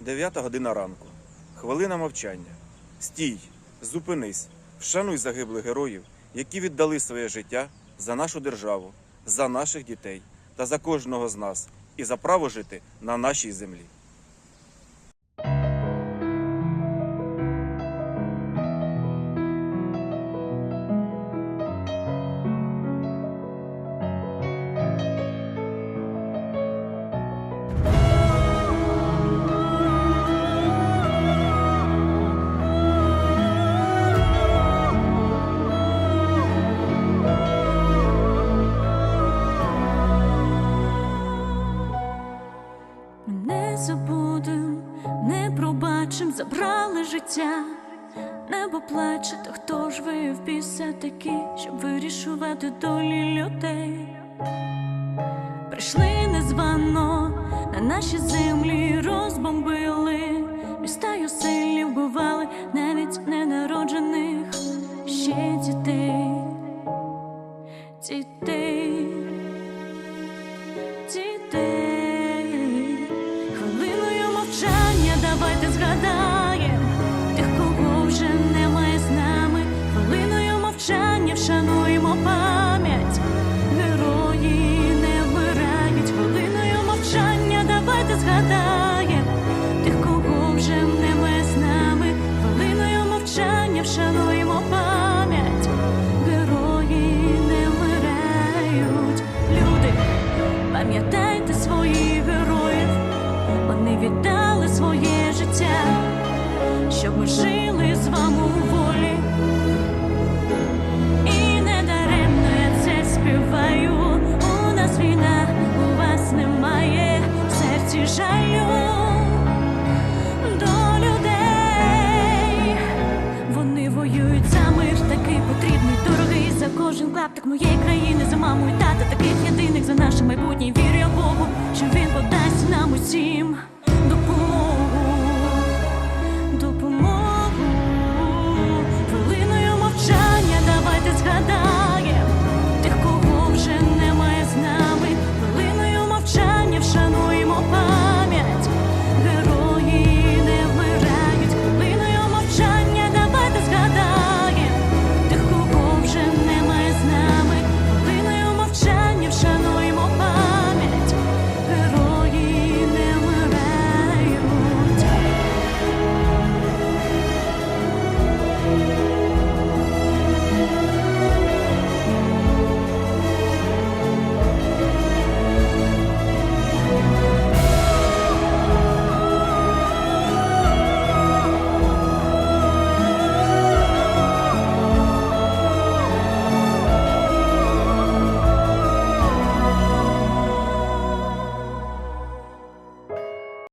9 година ранку. Хвилина мовчання. Стій, зупинись, вшануй загиблих героїв, які віддали своє життя за нашу державу, за наших дітей та за кожного з нас і за право жити на нашій землі. Забудем, не пробачим, забрали життя. Небо плаче, та хто ж ви в біса такі, щоб вирішувати долі людей? Прийшли незвано на наші землі, розбомбили міста й оселі вбивали навіть ненароджених ще дітей, дітей згадаєм тих, кого вже немає з нами. Хвилиною мовчання вшануємо пам'ять. Герої не вмирають. Хвилиною мовчання давайте згадаєм тих, кого вже немає з нами. Хвилиною мовчання вшануємо пам'ять. Герої не вмирають. Люди, Пам'ятайте своїх героїв, вони віддали своє щоб ми жили з вами у волі. І не даремно я це співаю. У нас війна, у вас немає в серці жалю до людей. Вони воюють за мир, такий потрібний, дорогий за кожен клаптик моєї країни, за маму і тата, таких єдиних за наше майбутнє. Вірю я Богу, що він подасть нам усім.